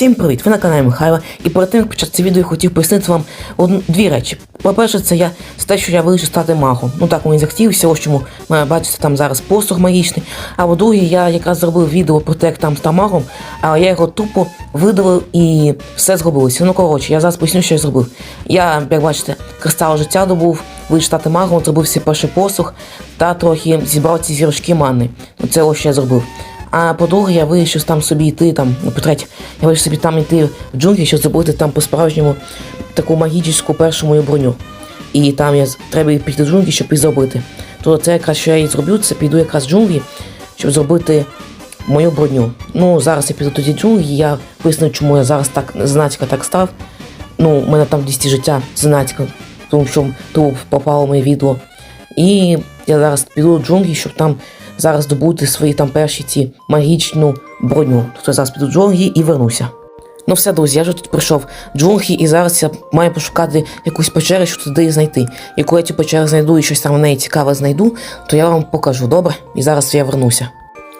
Всім привіт! Ви на каналі Михайло. І перед тим як почати це відео я хотів пояснити вам одну, дві речі. По-перше, це я це те, що я вирішив стати магом. Ну так мені захотівся, ось чому бачите там зараз посух магічний. А по-друге, я якраз зробив відео про те, як там став магом, але я його тупо видалив і все зробилося. Ну коротше, я зараз поясню, що я зробив. Я, як бачите, кристал життя добув, вирішив стати магом, зробив свій перший посух та трохи зібрав ці зірочки мани. Ну це ось що я зробив. А по-друге, я вирішив там собі йти, там, ну, по-третє, я вирішив собі там йти в джунглі, щоб зробити там по-справжньому таку магічну першу мою броню. І там я треба піти в джунглі, щоб її зробити. То це якраз що я і зроблю, це піду якраз в джунглі, щоб зробити мою броню. Ну, зараз я піду тоді в джунглі, я поясню, чому я зараз так знатька так став. Ну, у мене там 200 життя знатька, тому що тут попало моє відео. І я зараз піду в джунглі, щоб там зараз добути свої там перші ці магічну броню. Тобто зараз піду джунглі і вернуся. Ну все, друзі, я вже тут прийшов джунглі, і зараз я маю пошукати якусь печеру, щоб туди знайти. І коли я цю печеру знайду і щось там в неї цікаве знайду, то я вам покажу, добре? І зараз я вернуся.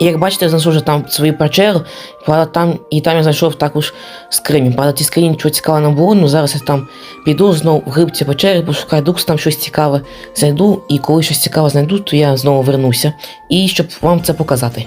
І як бачите, я знайшов вже там свою печеру, правда, там, і там я знайшов також скрині. Правда, ті скрині нічого цікавого не було, ну зараз я там піду знову в глиб ці печери, пошукаю дукс, там щось цікаве знайду, і коли щось цікаве знайду, то я знову вернуся. І щоб вам це показати.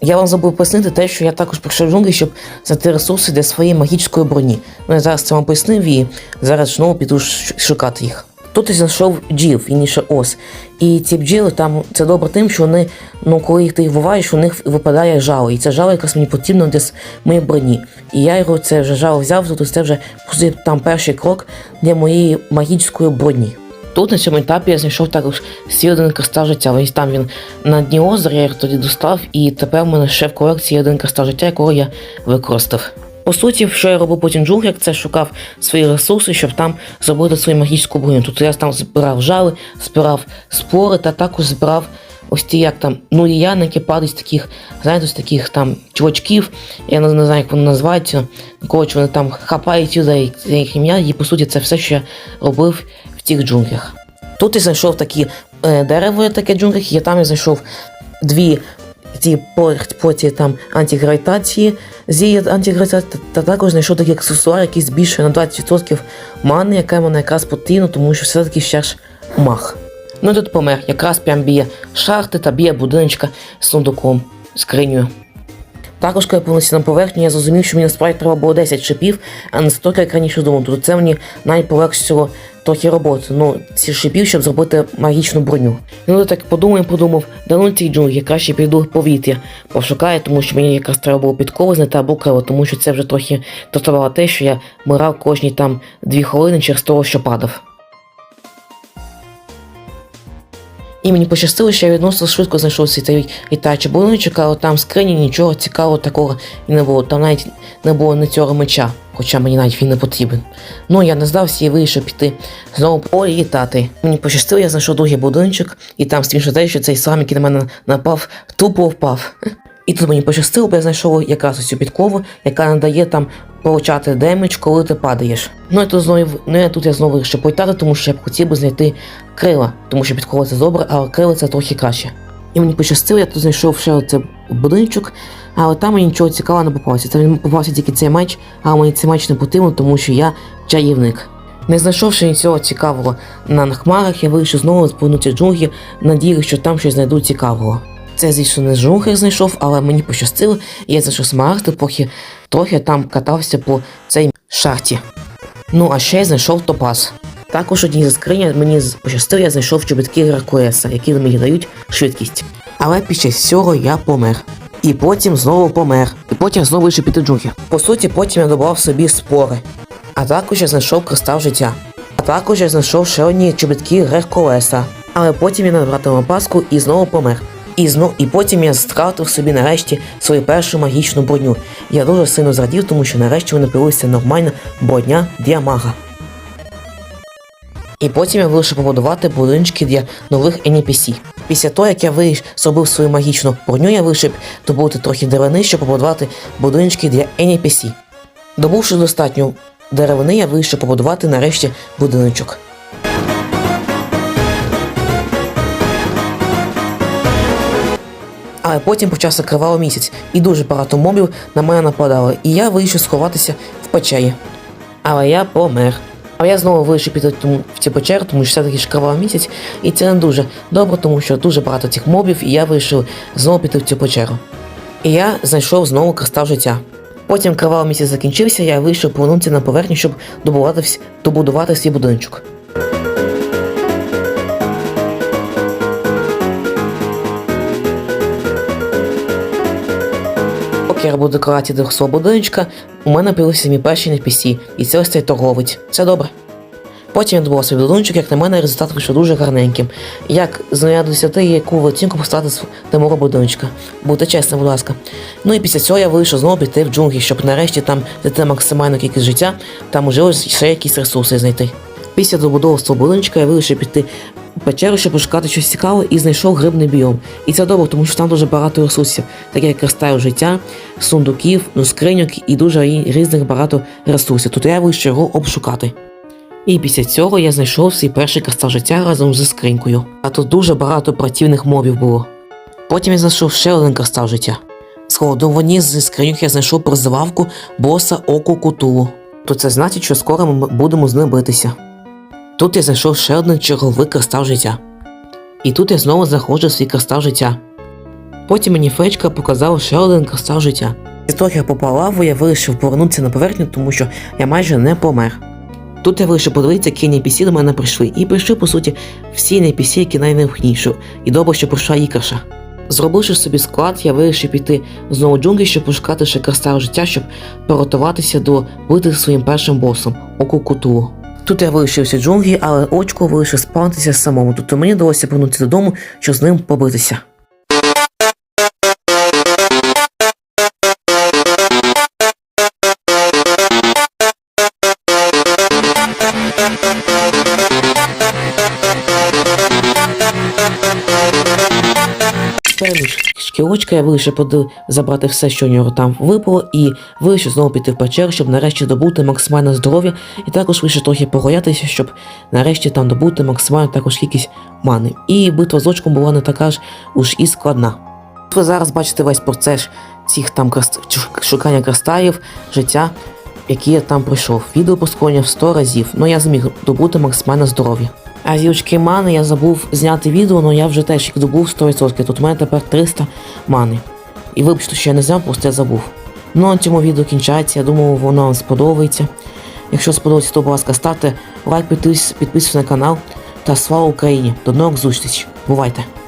Я вам забув пояснити те, що я також прийшов в джунглі, щоб знайти ресурси для своєї магічної броні. Ну я зараз це вам пояснив і зараз знову піду шукати їх. Тут я знайшов бджіл, вірніше ос. І ці бджіли там це добре тим, що вони, ну коли їх ти їх вбиваєш, у них випадає жало. І це жало якраз мені потрібно с- моєї броні. І я його це вже жало взяв, тобто це вже там перший крок для моєї магічної броні. Тут на цьому етапі я знайшов також свій один кристал життя. Ось там він на дні озера, я його тоді достав, і тепер в мене ще в колекції один кристал життя, якого я використав. По суті, що я робив потім в джунглях, це шукав свої ресурси, щоб там зробити свою магічну броню. Тут я там збирав жали, збирав спори та також збирав ось ті, як там, ну які падають з таких, знаєте, з таких там чувачків, я не, не знаю, як вони називаються. Коротше, вони там хапають за їх ім'я, і по суті це все, що я робив в тих джунглях. Тут я знайшов такі е, дерево, таке джунглях, і там я знайшов дві ці по, по ці там антигравітації, зії антигравітації, та, та також знайшов такий аксесуар, який збільшує на 20% мани, яка мене якраз потрібна, тому що все-таки ще ж мах. Ну і тут помер, якраз прям біє шахти та біє будиночка з сундуком, скринею. Також, коли я повернувся на поверхню, я зрозумів, що мені насправді треба було 10 шипів, а не стільки, як раніше думав. Тобто це мені навіть полегшило трохи роботи. Ну, ці шипів, щоб зробити магічну броню. Ну, я так подумав і подумав, да ну ці джунглі, краще піду в повітря, пошукаю, тому що мені якраз треба було підкову знайти або криво, тому що це вже трохи доставало те, що я мирав кожні там дві хвилини через того, що падав. І мені пощастило, що я відносно швидко знайшов цей той літаючий будиночок, але там скрині нічого цікавого такого і не було. Там навіть не було не цього меча, хоча мені навіть він не потрібен. Ну я не здався і вирішив піти знову політати. Мені пощастило, я знайшов другий будиночок, і там смішно те, що цей сам, який на мене напав, тупо впав. І тут мені пощастило, бо я знайшов якраз цю підкову, яка надає там получати демедж, коли ти падаєш. Ну і тут знову ну, і тут я знову вирішив політати, тому що я б хотів би знайти крила, тому що підкова це добре, а крила це трохи краще. І мені пощастило, я тут знайшов ще оце будиночок, але там мені нічого цікавого не попалося. Це мені попався тільки цей меч, а мені цей меч не потрібно, тому що я чаївник. Не знайшовши нічого цікавого на хмарах, я вирішив знову повернутися джунглі, надіясь, що там щось знайду цікавого. Це, звісно, не джунглях знайшов, але мені пощастило, я знайшов смарагди, поки трохи там катався по цій шахті. Ну, а ще я знайшов топаз. Також одній зі скриня мені пощастило, я знайшов чобітки Геркулеса, які мені дають швидкість. Але під час цього я помер. І потім знову помер. І потім знову вирішив піти джунглі. По суті, потім я добав собі спори. А також я знайшов кристал життя. А також я знайшов ще одні чобітки Геркулеса. Але потім я набратив опаску і знову помер. І знов, і потім я стратив собі нарешті свою першу магічну броню. Я дуже сильно зрадів, тому що нарешті мене появилася нормальна броня для мага. І потім я вирішив побудувати будиночки для нових NPC. Після того, як я виріш зробив свою магічну броню, я вирішив добути трохи деревини, щоб побудувати будиночки для NPC. Добувши достатньо деревини, я вирішив побудувати нарешті будиночок. Але потім почався кривавий місяць, і дуже багато мобів на мене нападало, і я вирішив сховатися в печері. Але я помер. А я знову вирішив піти в цю печеру, тому що все-таки ж кривавий місяць, і це не дуже добре, тому що дуже багато цих мобів, і я вирішив знову піти в цю печеру. І я знайшов знову кристал життя. Потім кривавий місяць закінчився, я вирішив повернутися на поверхню, щоб добудувати, добудувати свій будиночок. Поки я робив декорації до свого будиночка, у мене появився мій перший NPC, і це ось цей торговець. Все добре. Потім я добував свій будиночок, як на мене, результат вийшов дуже гарненьким. Як з 0 до 10, яку оцінку поставити для мого будиночка. Будьте чесним, будь ласка. Ну і після цього я вирішив знову піти в джунглі, щоб нарешті там знайти максимальну кількість життя та можливо ще якісь ресурси знайти. Після добудови свого будиночка я вирішив піти в печеру, щоб пошукати щось цікаве, і знайшов грибний біом. І це добре, тому що там дуже багато ресурсів, таке як кристал життя, сундуків, ну, скриньок і дуже різних багато ресурсів. Тут я вирішив його обшукати. І після цього я знайшов свій перший кристал життя разом зі скринькою. А тут дуже багато противних мобів було. Потім я знайшов ще один кристал життя. Згодом в одній зі скриньок я знайшов призивавку боса Оку Кутулу. То це значить, що скоро ми будемо з ним битися. Тут я знайшов ще один черговий кристал життя. І тут я знову знаходжу свій кристал життя. Потім мені фечка показала ще один кристал життя. Після того, як я попав лаву, я вирішив повернутися на поверхню, тому що я майже не помер. Тут я вирішив подивитися, які NPC до мене прийшли, і прийшли, по суті, всі NPC, які найнеобхідніші, і добре, що прийшла ікаша. Зробивши собі склад, я вирішив піти знову джунглі, щоб пошукати ще кристал життя, щоб приготуватися до бити своїм першим босом Оку Кутулу. Тут я вирішився джунглі, але очко вирішив спавнитися самому. Тобто мені довелося повернутися додому, щоб з ним побитися. Шкілочка я вирішив поди- забрати все, що у нього там випало, і вирішив знову піти в печеру, щоб нарешті добути максимальне здоров'я, і також вирішив трохи погоятися, щоб нарешті там добути максимальну також кількість мани. І битва з очком була не така ж уж і складна. Ви зараз бачите весь процес цих там краст... шукання кристалів, життя, які я там пройшов. Відео проскоєння в 100 разів, але я зміг добути максимальне здоров'я. А зі очки мани я забув зняти відео, але я вже теж їх добув 100%. Тут у мене тепер 300 мани. І вибачте, що я не зняв, просто я забув. Ну на цьому відео кінчається. Я думаю, воно вам сподобається. Якщо сподобається, то будь ласка, ставте лайк, підпис- підписуйтесь на канал та слава Україні. До нових зустрічей. Бувайте!